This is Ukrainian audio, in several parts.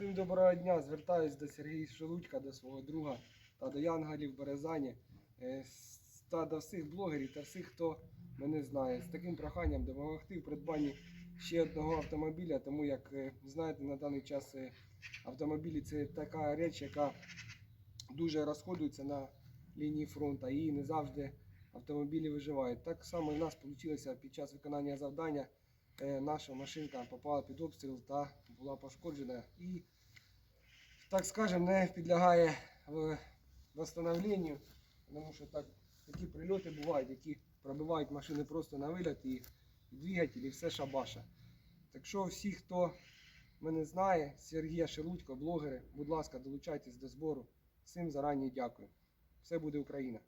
Всім доброго дня. Звертаюсь до Сергія Шелудька, до свого друга та до Янгалів Березані е, та до всіх блогерів та всіх, хто мене знає. З таким проханням допомогти в придбанні ще одного автомобіля, тому як е, знаєте, на даний час е, автомобілі це така реч, яка дуже розходується на лінії фронту і не завжди автомобілі виживають. Так само і в нас вийшло під час виконання завдання. Наша машинка попала під обстріл та була пошкоджена і, так скажемо, не підлягає в- восстановленню, тому що так, такі прильоти бувають, які пробивають машини просто на виліт і двигатель, і все шабаша. Так що всі, хто мене знає, Сергія Шелудько, блогери, будь ласка, долучайтесь до збору. Всім зарані дякую. Все буде Україна.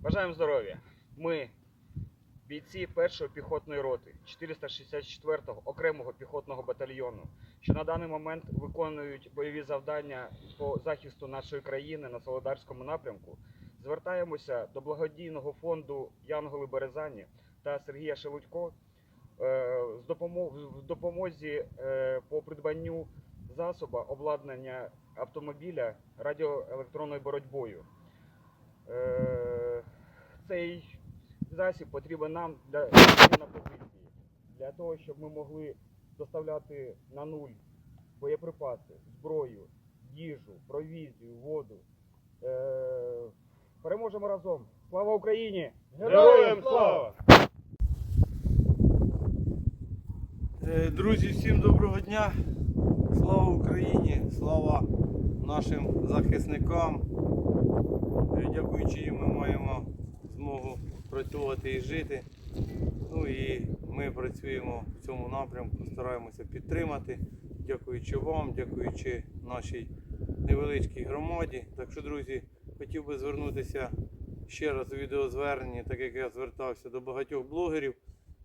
Бажаємо здоров'я. Ми бійці першої піхотної роти 464-го окремого піхотного батальйону, що на даний момент виконують бойові завдання по захисту нашої країни на Солодарському напрямку. Звертаємося до благодійного фонду Янголи Березані та Сергія Шелудько е, з в допомозі е, по придбанню засоба обладнання автомобіля радіоелектронною боротьбою. Е, Цей засіб потрібен нам для на позиції, для того, щоб ми могли доставляти на нуль боєприпаси, зброю, їжу, провізію, воду. Е, Переможемо разом! Слава Україні! Героям слава! Е, Друзі, всім доброго дня! Слава Україні! Слава нашим захисникам! Е, Дякуючи їм ми маємо змогу працювати і жити. Ну і ми працюємо в цьому напрямку, стараємося підтримати. Дякуючи вам, дякуючи нашій невеличкій громаді. Так що, друзі, хотів би звернутися ще раз у відеозверненні, так як я звертався до багатьох блогерів.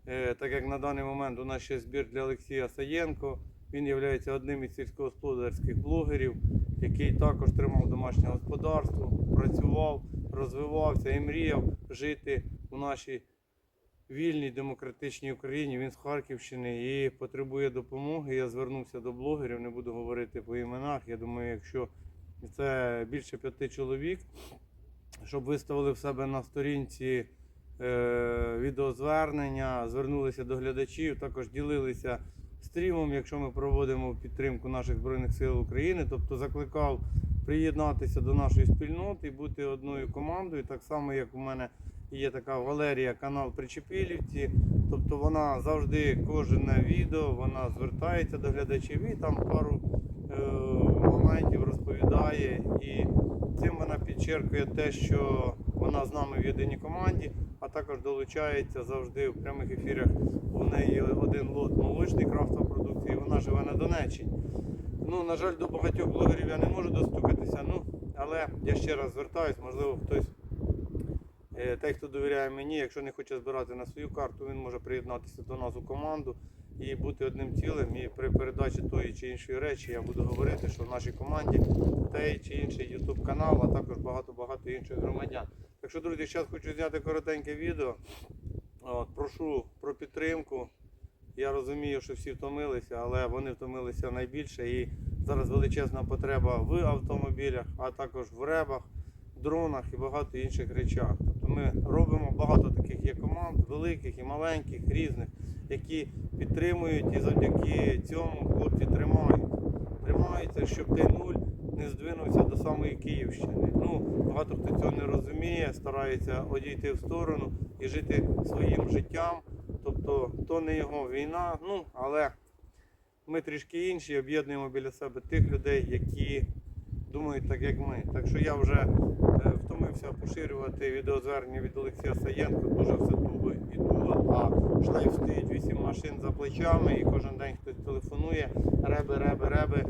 Е, так як на даний момент у нас ще збір для Олексія Саєнко. Він є одним із сільськогосподарських блогерів, який також тримав домашнє господарство, працював, розвивався і мріяв жити у нашій вільній демократичній Україні. Він з Харківщини і потребує допомоги. Я звернувся до блогерів, не буду говорити по іменах. Я думаю, якщо це більше п'яти чоловік, щоб виставили в себе на сторінці е, відеозвернення, звернулися до глядачів, також ділилися стрімом, якщо ми проводимо підтримку наших Збройних сил України, тобто закликав приєднатися до нашої спільноти і бути одною командою, так само як у мене є така Валерія, канал Причепілівці. Тобто вона завжди кожне відео вона звертається до глядачів і там пару е, моментів розповідає. І цим вона підчеркує те, що вона з нами в єдиній команді, а також долучається завжди в прямих ефірах. У неї один лот молочний крафтової продукції, вона живе на Донеччині. Ну, на жаль, до багатьох блогерів я не можу достукатися, ну, але я ще раз звертаюсь, можливо, хтось, той, хто довіряє мені, якщо не хоче збирати на свою карту, він може приєднатися до нас у команду і бути одним цілим. І при передачі тої чи іншої речі я буду говорити, що в нашій команді той чи інший YouTube канал, а також багато-багато інших громадян. Так що, друзі, зараз хочу зняти коротеньке відео. От, прошу про підтримку. Я розумію, що всі втомилися, але вони втомилися найбільше. І зараз величезна потреба в автомобілях, а також в ребах, дронах і багато інших речах. Ми робимо багато таких є команд, великих і маленьких, різних, які підтримують і завдяки цьому хлопці тримають. Тримаються, щоб той нуль не здвинувся до самої Київщини. Ну, багато хто цього не розуміє, старається одійти в сторону і жити своїм життям. Тобто то не його війна, ну але ми трішки інші, об'єднуємо біля себе тих людей, які думають так, як ми. Так що я вже е, втомився поширювати відеозвернення від Олексія Саєнко, дуже все туло і туло, а шлейф стоїть вісім машин за плечами і кожен день хтось телефонує, реби, реби, реби,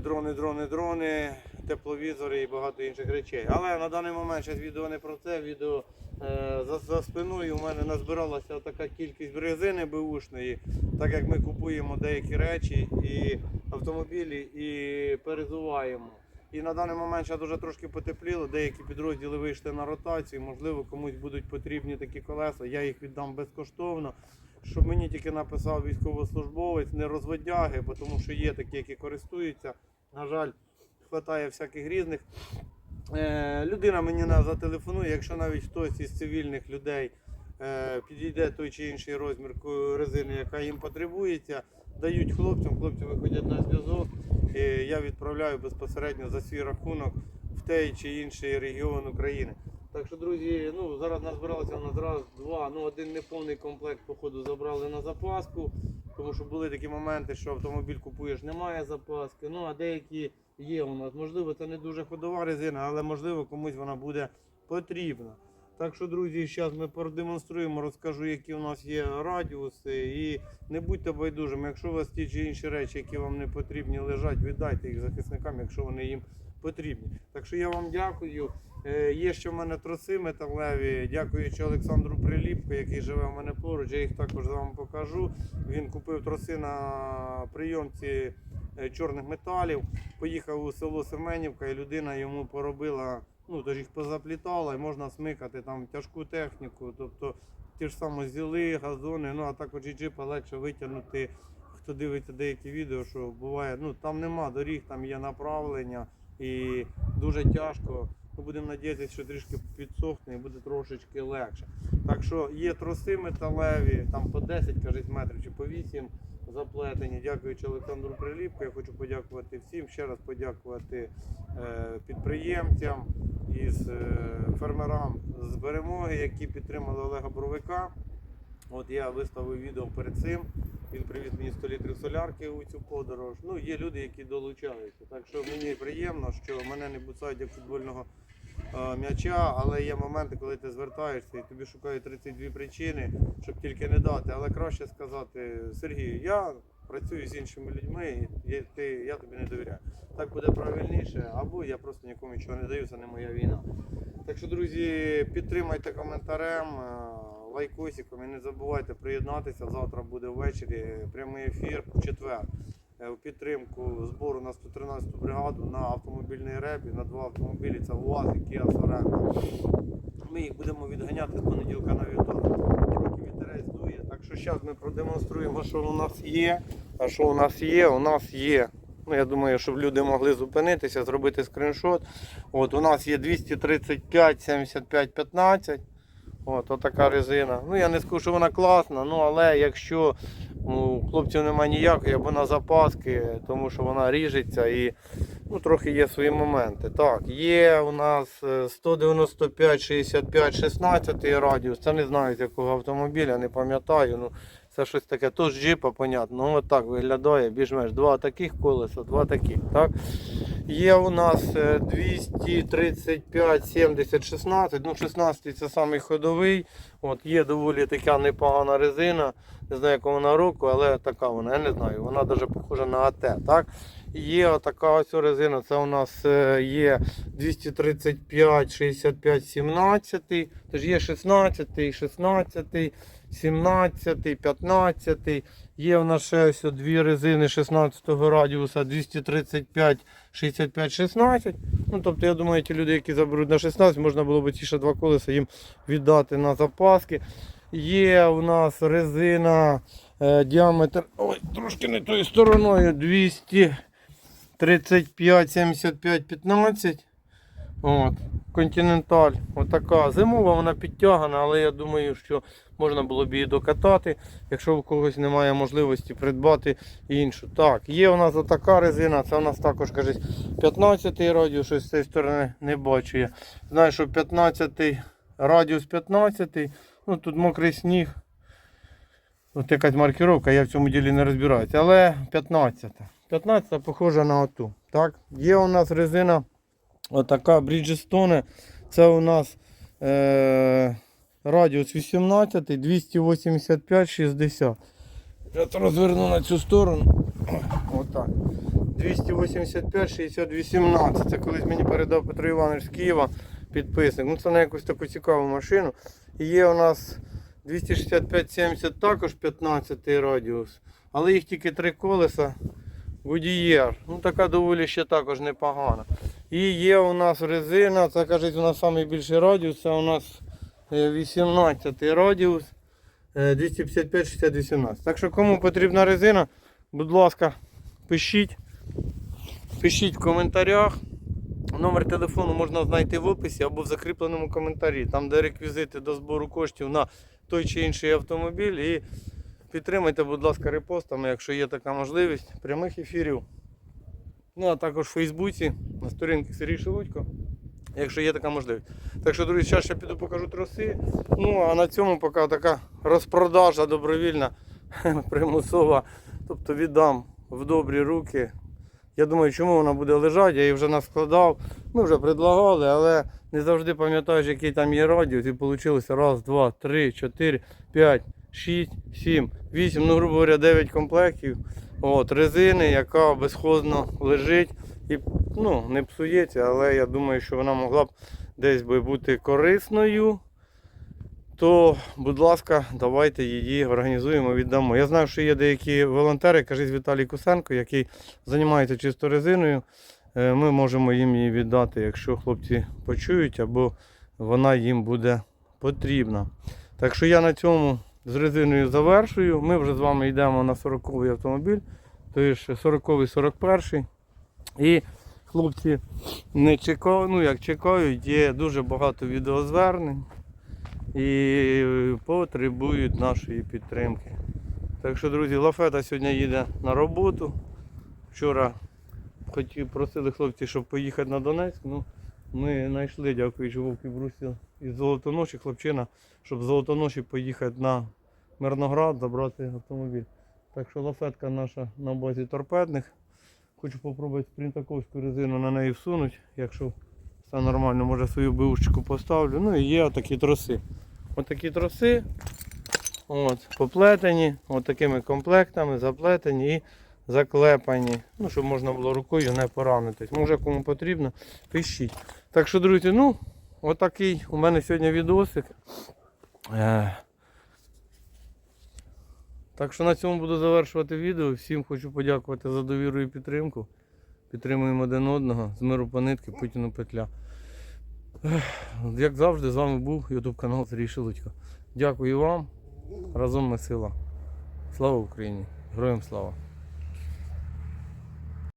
дрони, дрони, дрони, тепловізори і багато інших речей. Але на даний момент зараз відео не про це, відео Е, За, за спиною у мене назбиралася така кількість резини беушної, так як ми купуємо деякі речі і автомобілі і перезуваємо. І на даний момент ще дуже трошки потепліло, деякі підрозділи вийшли на ротацію, можливо, комусь будуть потрібні такі колеса, я їх віддам безкоштовно. щоб мені тільки написав військовослужбовець, не розводяги, бо тому що є такі, які користуються. На жаль, хватає всяких різних. Е, людина мені на- зателефонує, якщо навіть хтось із цивільних людей е, підійде той чи інший розмір резини, яка їм потребується, дають хлопцям, хлопці виходять на зв'язок, і я відправляю безпосередньо за свій рахунок в той чи інший регіон України. Так що, друзі, ну зараз назбиралося у нас раз, два, ну один неповний комплект, походу, забрали на запаску, тому що були такі моменти, що автомобіль купуєш, немає запаски. Ну а деякі є у нас. Можливо, це не дуже ходова резина, але можливо комусь вона буде потрібна. Так що, друзі, зараз ми продемонструємо, розкажу, які у нас є радіуси. І не будьте байдужими. Якщо у вас ті чи інші речі, які вам не потрібні, лежать, віддайте їх захисникам, якщо вони їм потрібні. Так що я вам дякую. Е, Є ще в мене троси металеві, дякуючи Олександру Приліпко, який живе в мене поруч. Я їх також вам покажу. Він купив троси на прийомці е, чорних металів. Поїхав у село Семенівка, і людина йому поробила, ну тож їх позаплітала, і можна смикати там тяжку техніку. Тобто ті ж саме зіли, газони, ну а також і джипа легше витягнути. Хто дивиться деякі відео, що буває, ну там нема доріг, там є направлення і дуже тяжко. Ну, будемо надіятися, що трішки підсохне і буде трошечки легше. Так що є троси металеві, там по 10 кажуть, метрів чи по 8 заплетені. Дякуючи Олександру Приліпку. Я хочу подякувати всім. Ще раз подякувати е, підприємцям із е, фермерам з перемоги, які підтримали Олега Боровика. От я виставив відео перед цим. Він привіз мені 100 літрів солярки у цю подорож. Ну, є люди, які долучаються. Так що мені приємно, що мене не буцають як футбольного е, м'яча, але є моменти, коли ти звертаєшся і тобі шукають 32 причини, щоб тільки не дати. Але краще сказати, Сергій, я працюю з іншими людьми, і я, ти, я тобі не довіряю. Так буде правильніше, або я просто нікому нічого не даю, це не моя війна. Так що, друзі, підтримайте коментарем, е, лайкосиком і не забувайте приєднатися. Завтра буде ввечері прямий ефір в четвер. е, У підтримку збору на 113 бригаду на автомобільний ребі, на два автомобілі, це УАЗ і Kia Sorento. Ми їх будемо відганяти з понеділка на вівторок. Вітерець дує. Так що зараз ми продемонструємо, що у нас є. А що у нас є? У нас є. Ну, я думаю, щоб люди могли зупинитися, зробити скріншот. От у нас є 235 75 15. От, отака резина. Ну я не скажу, що вона класна, ну але якщо у хлопців немає ніякої або на запаски, тому що вона ріжеться і ну, трохи є свої моменти. Так, є у нас е, 195 65 16 радіус. Це не знаю з якого автомобіля, не пам'ятаю. Ну, це щось таке, то з джипа, понятно. Ну от так виглядає, більш-менш два таких колеса, два таких. Так? Є у нас е, 235 70 16. Ну, 16 це самий ходовий. От, є доволі така непогана резина. Не знаю, якого вона року, але така вона, я не знаю. Вона навіть похожа на АТ. Так? Є отака ось резина. Це у нас е, є 235 65 17. Тож є 16, 16, 17, 15. Є в нас ще ось дві резини 16 радіуса 235 65 16. Ну, тобто, я думаю, ті люди, які заберуть на 16, можна було б ці ще два колеса їм віддати на запаски. Є у нас резина е, діаметр. Ой, трошки не тою стороною 235 75 15. От, Континенталь. Отака. Зимова вона підтягана, але я думаю, що можна було б її докатати, якщо у когось немає можливості придбати іншу. Так, є у нас отака резина, це у нас також кажуть 15 радіус, щось з цієї сторони не бачу я. Знаю, що 15 радіус 15, ну тут мокрий сніг. От якась маркировка, я в цьому ділі не розбираюся. Але 15. 15 похожа на оту. Так, є у нас резина. Отака Bridgestone. Це у нас е, радіус 18, 285, 60. Я це розверну на цю сторону. Отак. 285, 60, 18. Це колись мені передав Петро Іванович з Києва підписник. Ну це на якусь таку цікаву машину. І є у нас 265-70 також 15 радіус. Але їх тільки три колеса. Гудієр. Ну така доволі ще також непогана. І є у нас резина, це кажуть, у нас найбільший радіус, це у нас 18 радіус. е, 255 60 18. Так що кому потрібна резина, будь ласка, пишіть. Пишіть в коментарях. Номер телефону можна знайти в описі або в закріпленому коментарі, там де реквізити до збору коштів на той чи інший автомобіль. І підтримайте, будь ласка, репостами, якщо є така можливість, прямих ефірів. Ну а також в Фейсбуці на сторінці Сергій Шелудько, якщо є така можливість. Так що, друзі, зараз ще піду покажу троси. Ну а на цьому поки така розпродажа добровільна, примусова. Тобто віддам в добрі руки. Я думаю, чому вона буде лежати, я її вже наскладав. Ми вже предлагали, але не завжди пам'ятаєш, який там є радіус. І вийшло раз, два, три, чотири, п'ять, шість, сім, вісім, ну, грубо говоря, дев'ять комплектів. От, резини, яка безхозно лежить і ну, не псується, але я думаю, що вона могла б десь би бути корисною. То, будь ласка, давайте її організуємо, віддамо. Я знаю, що є деякі волонтери, кажіть Віталій Кусенко, який займається чисто резиною. Е, Ми можемо їм її віддати, якщо хлопці почують, або вона їм буде потрібна. Так що я на цьому з резиною завершую. Ми вже з вами йдемо на 40-й автомобіль, тобто 40-й, 41-й. І хлопці не чекають, ну як чекають, є дуже багато відеозвернень і потребують нашої підтримки. Так що, друзі, Лафета сьогодні їде на роботу. Вчора хотів, просили хлопці, щоб поїхати на Донецьк. Ну, ми знайшли, дякуючи Вовки Брусі із Золотоноші, хлопчина, щоб з Золотоноші поїхати на Мирноград, забрати автомобіль. Так що лафетка наша на базі торпедних. Хочу спробувати спринтаковську резину на неї всунути. Якщо все нормально, може свою бивушечку поставлю. Ну і є отакі троси. Отакі троси. От, поплетені, от такими комплектами, заплетені і заклепані. Ну, щоб можна було рукою не поранитись. Може кому потрібно, пишіть. Так що, друзі, ну, отакий у мене сьогодні відосик. Так що на цьому буду завершувати відео. Всім хочу подякувати за довіру і підтримку. Підтримуємо один одного. З миру по нитки, Путіну петля. Як завжди, з вами був YouTube канал Сергій Шелудько. Дякую вам. Разом ми сила. Слава Україні! Героям слава!